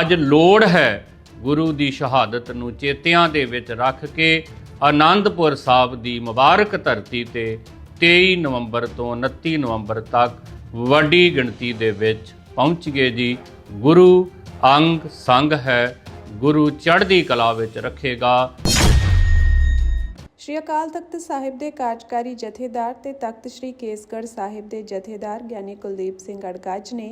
ਅੱਜ ਲੋੜ ਹੈ ਗੁਰੂ ਦੀ ਸ਼ਹਾਦਤ ਨੂੰ ਚੇਤਿਆਂ ਦੇ ਵਿੱਚ ਰੱਖ ਕੇ ਆਨੰਦਪੁਰ ਸਾਹਿਬ ਦੀ ਮੁਬਾਰਕ ਧਰਤੀ ਤੇ 23 ਨਵੰਬਰ ਤੋਂ 29 ਨਵੰਬਰ ਤੱਕ ਵੱਡੀ ਗਿਣਤੀ ਦੇ ਵਿੱਚ ਪਹੁੰਚ ਗਏ ਜੀ। ਗੁਰੂ ਅੰਗ ਸੰਗ ਹੈ, ਗੁਰੂ ਚੜ੍ਹਦੀ ਕਲਾ ਵਿੱਚ ਰੱਖੇਗਾ। ਸ਼੍ਰੀ ਅਕਾਲ ਤਖਤ ਸਾਹਿਬ ਦੇ ਕਾਰਜਕਾਰੀ ਜਥੇਦਾਰ ਤੇ ਤਖਤ ਸ਼੍ਰੀ ਕੇਸਗੜ੍ਹ ਸਾਹਿਬ ਦੇ ਜਥੇਦਾਰ ਗਿਆਨੀ ਕੁਲਦੀਪ ਸਿੰਘ ਅੜਗੱਜ ਨੇ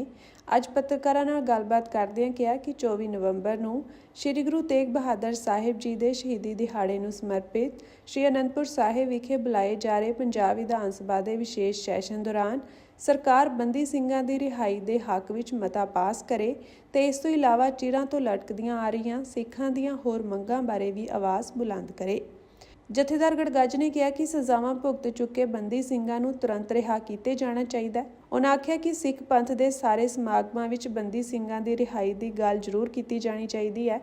ਅੱਜ ਪੱਤਰਕਾਰਾਂ ਨਾਲ ਗੱਲਬਾਤ ਕਰਦਿਆਂ ਕਿਹਾ ਕਿ 24 ਨਵੰਬਰ ਨੂੰ ਸ਼੍ਰੀ ਗੁਰੂ ਤੇਗ ਬਹਾਦਰ ਸਾਹਿਬ ਜੀ ਦੇ ਸ਼ਹੀਦੀ ਦਿਹਾੜੇ ਨੂੰ ਸਮਰਪਿਤ ਸ਼੍ਰੀ ਅਨੰਦਪੁਰ ਸਾਹਿਬ ਵਿਖੇ ਬੁਲਾਏ ਜਾ ਰਹੇ ਪੰਜਾਬ ਵਿਧਾਨ ਸਭਾ ਦੇ ਵਿਸ਼ੇਸ਼ ਸੈਸ਼ਨ ਦੌਰਾਨ ਸਰਕਾਰ ਬੰਦੀ ਸਿੰਘਾਂ ਦੀ ਰਿਹਾਈ ਦੇ ਹੱਕ ਵਿੱਚ ਮਤਾ ਪਾਸ ਕਰੇ ਤੇ ਇਸ ਤੋਂ ਇਲਾਵਾ ਚਿਰਾਂ ਤੋਂ ਲਟਕਦੀਆਂ ਆ ਰਹੀਆਂ ਸਿੱਖਾਂ ਦੀਆਂ ਹੋਰ ਮੰਗਾਂ ਬਾਰੇ ਵੀ ਆਵਾਜ਼ ਬੁਲੰਦ ਕਰੇ। ਜਥੇਦਾਰ ਗੜਗੱਜ ਨੇ ਕਿਹਾ ਕਿ ਸਜ਼ਾਵਾਂ ਭੁਗਤ ਚੁੱਕੇ ਬੰਦੀ ਸਿੰਘਾਂ ਨੂੰ ਤੁਰੰਤ ਰਿਹਾ ਕੀਤੇ ਜਾਣਾ ਚਾਹੀਦਾ ਉਹਨਾਂ ਆਖਿਆ ਕਿ ਸਿੱਖ ਪੰਥ ਦੇ ਸਾਰੇ ਸਮਾਗਮਾਂ ਵਿੱਚ ਬੰਦੀ ਸਿੰਘਾਂ ਦੀ ਰਿਹਾਈ ਦੀ ਗੱਲ ਜ਼ਰੂਰ ਕੀਤੀ ਜਾਣੀ ਚਾਹੀਦੀ ਹੈ।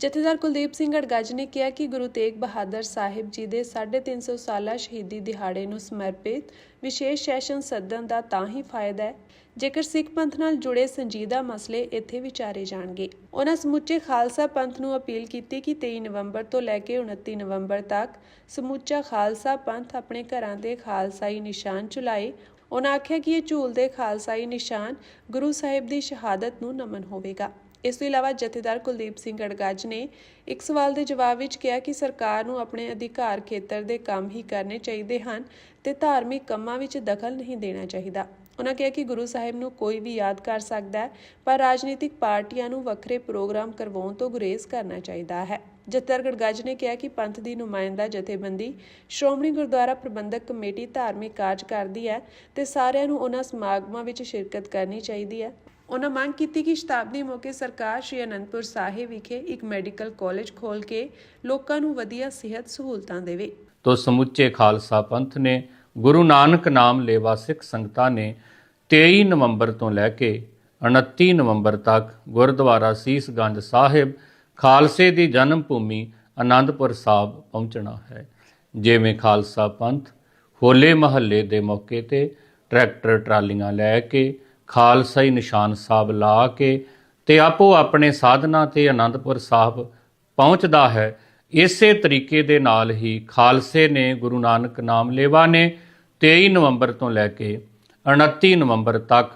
ਜਥੇਦਾਰ ਕੁਲਦੀਪ ਸਿੰਘ ਗੜਗੱਜ ਨੇ ਕਿਹਾ ਕਿ ਗੁਰੂ ਤੇਗ ਬਹਾਦਰ ਸਾਹਿਬ ਜੀ ਦੇ 350 ਸਾਲਾ ਸ਼ਹੀਦੀ ਦਿਹਾੜੇ ਨੂੰ ਸਮਰਪਿਤ ਵਿਸ਼ੇਸ਼ ਸੈਸ਼ਨ ਸੱਦਣ ਦਾ ਤਾਂ ਹੀ ਫਾਇਦਾ ਹੈ, ਜੇਕਰ ਸਿੱਖ ਪੰਥ ਨਾਲ ਜੁੜੇ ਸੰਜੀਦਾ ਮਸਲੇ ਇੱਥੇ ਵਿਚਾਰੇ ਜਾਣਗੇ। ਉਹਨਾਂ ਸਮੁੱਚੇ ਖਾਲਸਾ ਪੰਥ ਨੂੰ ਅਪੀਲ ਕੀਤੀ ਕਿ 23 ਨਵੰਬਰ ਤੋਂ ਲੈ ਕੇ 29 ਨਵੰਬਰ ਤੱਕ ਸਮੁੱਚਾ ਖਾਲਸਾ ਪੰਥ ਆਪਣੇ ਘਰਾਂ ਦੇ ਖਾਲਸਾਈ ਨਿਸ਼ਾਨ ਚੁਲਾਏ। ਉਹਨਾਂ ਆਖਿਆ ਕਿ ਇਹ ਝੂਲ ਦੇ ਖਾਲਸਾਈ ਨਿਸ਼ਾਨ ਗੁਰੂ ਸਾਹਿਬ ਦੀ ਸ਼ਹਾਦਤ ਨੂੰ ਨਮਨ ਹੋਵੇਗਾ। ਇਸ ਤੋਂ ਇਲਾਵਾ ਜਥੇਦਾਰ ਕੁਲਦੀਪ ਸਿੰਘ ਗੜਗੱਜ ਨੇ ਇੱਕ ਸਵਾਲ ਦੇ ਜਵਾਬ ਵਿੱਚ ਕਿਹਾ ਕਿ ਸਰਕਾਰ ਨੂੰ ਆਪਣੇ ਅਧਿਕਾਰ ਖੇਤਰ ਦੇ ਕੰਮ ਹੀ ਕਰਨੇ ਚਾਹੀਦੇ ਹਨ ਤੇ ਧਾਰਮਿਕ ਕੰਮਾਂ ਵਿੱਚ ਦਖਲ ਨਹੀਂ ਦੇਣਾ ਚਾਹੀਦਾ। ਉਹਨਾਂ ਕਿਹਾ ਕਿ ਗੁਰੂ ਸਾਹਿਬ ਨੂੰ ਕੋਈ ਵੀ ਯਾਦ ਕਰ ਸਕਦਾ ਹੈ, ਪਰ ਰਾਜਨੀਤਿਕ ਪਾਰਟੀਆਂ ਨੂੰ ਵੱਖਰੇ ਪ੍ਰੋਗਰਾਮ ਕਰਵਾਉਣ ਤੋਂ ਗੁਰੇਜ਼ ਕਰਨਾ ਚਾਹੀਦਾ ਹੈ। ਜਥੇਦਾਰ ਗੜਗੱਜ ਨੇ ਕਿਹਾ ਕਿ ਪੰਥ ਦੀ ਨੁਮਾਇੰਦਾ ਜਥੇਬੰਦੀ ਸ਼੍ਰੋਮਣੀ ਗੁਰਦੁਆਰਾ ਪ੍ਰਬੰਧਕ ਕਮੇਟੀ ਧਾਰਮਿਕ ਕਾਰਜ ਕਰਦੀ ਹੈ ਤੇ ਸਾਰਿਆਂ ਨੂੰ ਉਹਨਾਂ ਸਮਾਗਮਾਂ ਵਿੱਚ ਸ਼ਿਰਕਤ ਕਰਨੀ ਚਾਹੀਦੀ ਹੈ। ਉਹਨਾਂ ਮੰਗ ਕੀਤੀ ਕਿ ਸ਼ਤਾਬਦੀ ਮੌਕੇ ਸਰਕਾਰ ਸ਼੍ਰੀ ਅਨੰਦਪੁਰ ਸਾਹਿਬ ਵਿਖੇ ਇੱਕ ਮੈਡੀਕਲ ਕਾਲਜ ਖੋਲ੍ਹ ਕੇ ਲੋਕਾਂ ਨੂੰ ਵਧੀਆ ਸਿਹਤ ਸਹੂਲਤਾਂ ਦੇਵੇ। ਤੋ ਸਮੁੱਚੇ ਖਾਲਸਾ ਪੰਥ ਨੇ ਗੁਰੂ ਨਾਨਕ ਨਾਮ ਲੇਵਾ ਸਿੱਖ ਸੰਗਤਾਂ ਨੇ 23 ਨਵੰਬਰ ਤੋਂ ਲੈ ਕੇ 29 ਨਵੰਬਰ ਤੱਕ ਗੁਰਦੁਆਰਾ ਸੀਸਗੰਜ ਸਾਹਿਬ, ਖਾਲਸੇ ਦੀ ਜਨਮ ਭੂਮੀ ਆਨੰਦਪੁਰ ਸਾਹਿਬ ਪਹੁੰਚਣਾ ਹੈ। ਜਿਵੇਂ ਖਾਲਸਾ ਪੰਥ ਹੋਲੇ ਮਹੱਲੇ ਦੇ ਮੌਕੇ ਤੇ ਟਰੈਕਟਰ ਟਰਾਲੀਆਂ ਲੈ ਕੇ ਖਾਲਸਾਈ ਨਿਸ਼ਾਨ ਸਾਹਿਬ ਲਾ ਕੇ ਤੇ ਆਪੋ ਆਪਣੇ ਸਾਧਨਾ ਤੇ ਆਨੰਦਪੁਰ ਸਾਹਿਬ ਪਹੁੰਚਦਾ ਹੈ। ਇਸੇ ਤਰੀਕੇ ਦੇ ਨਾਲ ਹੀ ਖਾਲਸੇ ਨੇ ਗੁਰੂ ਨਾਨਕ ਨਾਮ ਲੇਵਾ ਨੇ 23 ਨਵੰਬਰ ਤੋਂ ਲੈ ਕੇ 29 ਨਵੰਬਰ ਤੱਕ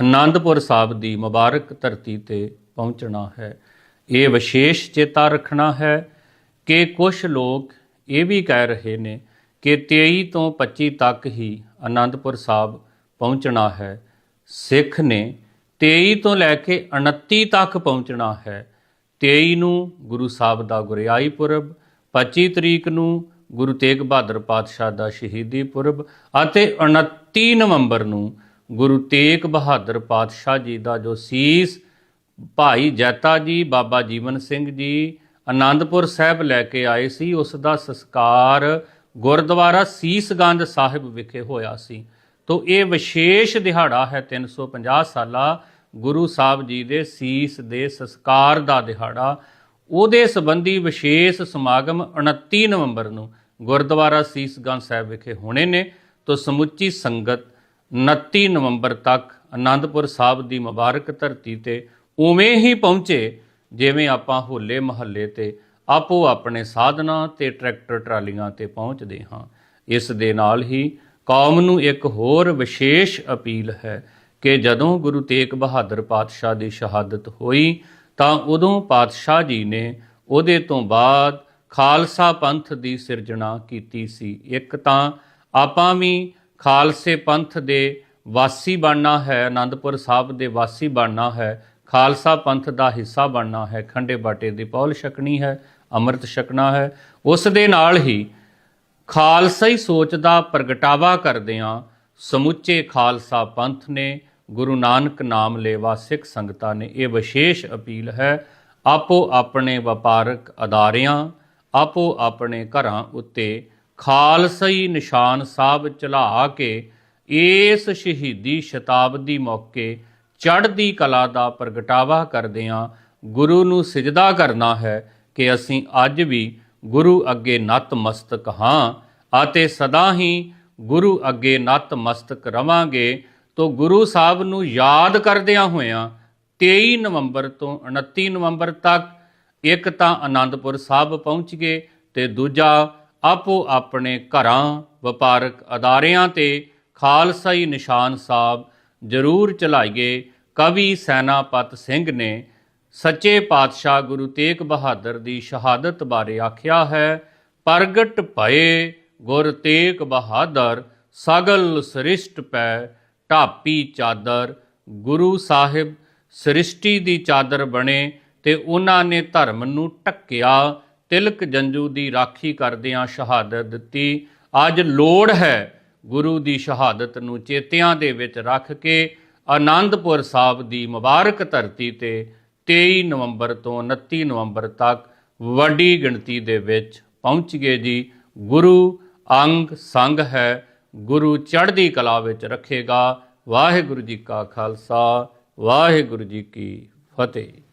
ਆਨੰਦਪੁਰ ਸਾਹਿਬ ਦੀ ਮੁਬਾਰਕ ਧਰਤੀ ਤੇ ਪਹੁੰਚਣਾ ਹੈ। ਇਹ ਵਿਸ਼ੇਸ਼ ਚੇਤਾ ਰੱਖਣਾ ਹੈ ਕਿ ਕੁਝ ਲੋਕ ਇਹ ਵੀ ਕਹਿ ਰਹੇ ਨੇ ਕਿ 23 ਤੋਂ 25 ਤੱਕ ਹੀ ਆਨੰਦਪੁਰ ਸਾਹਿਬ ਪਹੁੰਚਣਾ ਹੈ। ਸਿੱਖ ਨੇ 23 ਤੋਂ ਲੈ ਕੇ 29 ਤੱਕ ਪਹੁੰਚਣਾ ਹੈ। 23 ਨੂੰ ਗੁਰੂ ਸਾਹਿਬ ਦਾ ਗੁਰਿਆਈ ਪੁਰਬ 25 ਤਰੀਕ ਨੂੰ ਗੁਰੂ ਤੇਗ ਬਹਾਦਰ ਪਾਤਸ਼ਾਹ ਦਾ ਸ਼ਹੀਦੀ ਪੁਰਬ ਅਤੇ 29 ਨਵੰਬਰ ਨੂੰ ਗੁਰੂ ਤੇਗ ਬਹਾਦਰ ਪਾਤਸ਼ਾਹ ਜੀ ਦਾ ਜੋ ਸੀਸ ਭਾਈ ਜੈਤਾ ਜੀ, ਬਾਬਾ ਜੀਵਨ ਸਿੰਘ ਜੀ ਆਨੰਦਪੁਰ ਸਾਹਿਬ ਲੈ ਕੇ ਆਏ ਸੀ, ਉਸ ਦਾ ਸੰਸਕਾਰ ਗੁਰਦੁਆਰਾ ਸੀਸਗੰਜ ਸਾਹਿਬ ਵਿਖੇ ਹੋਇਆ ਸੀ। ਤੋ ਇਹ ਵਿਸ਼ੇਸ਼ ਦਿਹਾੜਾ ਹੈ 350 ਸਾਲਾ ਗੁਰੂ ਸਾਹਿਬ ਜੀ ਦੇ ਸੀਸ ਦੇ ਸੰਸਕਾਰ ਦਾ ਦਿਹਾੜਾ। ਉਹਦੇ ਸੰਬੰਧੀ ਵਿਸ਼ੇਸ਼ ਸਮਾਗਮ 29 ਨਵੰਬਰ ਨੂੰ ਗੁਰਦੁਆਰਾ ਸੀਸਗੰਜ ਸਾਹਿਬ ਵਿਖੇ ਹੋਣੇ ਨੇ। ਤੋ ਸਮੁੱਚੀ ਸੰਗਤ 29 ਨਵੰਬਰ ਤੱਕ ਆਨੰਦਪੁਰ ਸਾਹਿਬ ਦੀ ਮੁਬਾਰਕ ਧਰਤੀ ਤੇ ਉਵੇਂ ਹੀ ਪਹੁੰਚੇ, ਜਿਵੇਂ ਆਪਾਂ ਹੋਲੇ ਮਹੱਲੇ ਤੇ ਆਪੋ ਆਪਣੇ ਸਾਧਨਾ ਤੇ ਟਰੈਕਟਰ ਟਰਾਲੀਆਂ ਤੇ ਪਹੁੰਚਦੇ ਹਾਂ। ਇਸ ਦੇ ਨਾਲ ਹੀ ਕੌਮ ਨੂੰ ਇੱਕ ਹੋਰ ਵਿਸ਼ੇਸ਼ ਅਪੀਲ ਹੈ ਕਿ ਜਦੋਂ ਗੁਰੂ ਤੇਗ ਬਹਾਦਰ ਪਾਤਸ਼ਾਹ ਦੀ ਸ਼ਹਾਦਤ ਹੋਈ, ਤਾਂ ਉਦੋਂ ਪਾਤਸ਼ਾਹ ਜੀ ਨੇ ਉਹਦੇ ਤੋਂ ਬਾਅਦ ਖਾਲਸਾ ਪੰਥ ਦੀ ਸਿਰਜਣਾ ਕੀਤੀ ਸੀ। ਇੱਕ ਤਾਂ ਆਪਾਂ ਵੀ ਖਾਲਸੇ ਪੰਥ ਦੇ ਵਾਸੀ ਬਣਨਾ ਹੈ ਆਨੰਦਪੁਰ ਸਾਹਿਬ ਦੇ ਵਾਸੀ ਬਣਨਾ ਹੈ, ਖਾਲਸਾ ਪੰਥ ਦਾ ਹਿੱਸਾ ਬਣਨਾ ਹੈ, ਖੰਡੇ ਬਾਟੇ ਦੀ ਪੌਲ ਛਕਣੀ ਹੈ, ਅੰਮ੍ਰਿਤ ਛਕਣਾ ਹੈ, ਉਸ ਦੇ ਨਾਲ ਹੀ ਖਾਲਸਾਈ ਸੋਚ ਦਾ ਪ੍ਰਗਟਾਵਾ ਕਰਦਿਆਂ ਸਮੁੱਚੇ ਖਾਲਸਾ ਪੰਥ ਨੇ ਗੁਰੂ ਨਾਨਕ ਨਾਮ ਲੇਵਾ ਸਿੱਖ ਸੰਗਤਾਂ ਨੇ ਇਹ ਵਿਸ਼ੇਸ਼ ਅਪੀਲ ਹੈ, ਆਪੋ ਆਪਣੇ ਵਪਾਰਕ ਅਦਾਰਿਆਂ, ਆਪੋ ਆਪਣੇ ਘਰਾਂ ਉੱਤੇ ਖਾਲਸਾਈ ਨਿਸ਼ਾਨ ਸਾਹਿਬ ਚਲਾ ਕੇ ਇਸ ਸ਼ਹੀਦੀ ਸ਼ਤਾਬਦੀ ਮੌਕੇ ਚੜ੍ਹਦੀ ਕਲਾ ਦਾ ਪ੍ਰਗਟਾਵਾ ਕਰਦਿਆਂ ਗੁਰੂ ਨੂੰ ਸਿਜਦਾ ਕਰਨਾ ਹੈ ਕਿ ਅਸੀਂ ਅੱਜ ਵੀ ਗੁਰੂ ਅੱਗੇ ਨਤਮਸਤਕ ਹਾਂ ਅਤੇ ਸਦਾ ਹੀ ਗੁਰੂ ਅੱਗੇ ਨਤਮਸਤਕ ਰਵਾਂਗੇ, ਤੋ ਗੁਰੂ ਸਾਹਿਬ ਨੂੰ ਯਾਦ ਕਰਦਿਆਂ ਹੋਇਆਂ 23 ਨਵੰਬਰ ਤੋਂ 29 ਨਵੰਬਰ ਤੱਕ ਇੱਕ ਤਾਂ ਆਨੰਦਪੁਰ ਸਾਹਿਬ ਪਹੁੰਚ ਗਏ ਤੇ ਦੂਜਾ ਆਪੋ ਆਪਣੇ ਘਰਾਂ, ਵਪਾਰਕ ਅਦਾਰਿਆਂ ਤੇ ਖਾਲਸਾਈ ਨਿਸ਼ਾਨ ਸਾਹਿਬ ਜ਼ਰੂਰ ਚਲਾਈਏ, ਕਵੀ ਸੈਨਾਪਤ ਸਿੰਘ ਨੇ ਸੱਚੇ ਪਾਤਸ਼ਾਹ ਗੁਰੂ ਤੇਗ ਬਹਾਦਰ ਦੀ ਸ਼ਹਾਦਤ ਬਾਰੇ ਆਖਿਆ ਹੈ, ਪ੍ਰਗਟ ਭਏ ਗੁਰ ਤੇਗ ਬਹਾਦਰ, ਸਗਲ ਸ੍ਰਿਸ਼ਟ ਪੈ ਢਾਪੀ ਚਾਦਰ। ਗੁਰੂ ਸਾਹਿਬ ਸ੍ਰਿਸ਼ਟੀ ਦੀ ਚਾਦਰ ਬਣੇ ਤੇ ਉਹਨਾਂ ਨੇ ਧਰਮ ਨੂੰ ਟੱਕਿਆ ਤਿਲਕ ਜੰਜੂ ਦੀ ਰਾਖੀ ਕਰਦਿਆਂ ਸ਼ਹਾਦਤ ਦਿੱਤੀ। ਅੱਜ ਲੋੜ ਹੈ ਗੁਰੂ ਦੀ ਸ਼ਹਾਦਤ ਨੂੰ ਚੇਤਿਆਂ ਦੇ ਵਿੱਚ ਰੱਖ ਕੇ ਆਨੰਦਪੁਰ ਸਾਹਿਬ ਦੀ ਮੁਬਾਰਕ ਧਰਤੀ ਤੇ 23 ਨਵੰਬਰ ਤੋਂ 29 ਨਵੰਬਰ ਤੱਕ ਵੱਡੀ ਗਿਣਤੀ ਦੇ ਵਿੱਚ ਪਹੁੰਚ ਗਏ ਜੀ। ਗੁਰੂ ਅੰਗ ਸੰਗ ਹੈ। ਗੁਰੂ ਚੜ੍ਹਦੀ ਕਲਾ ਵਿੱਚ ਰੱਖੇਗਾ। ਵਾਹਿਗੁਰੂ ਜੀ ਕਾ ਖਾਲਸਾ। ਵਾਹਿਗੁਰੂ ਜੀ ਕੀ ਫਤਿਹ।